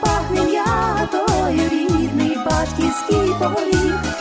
пахне м'ятою рідний батьківський поріг.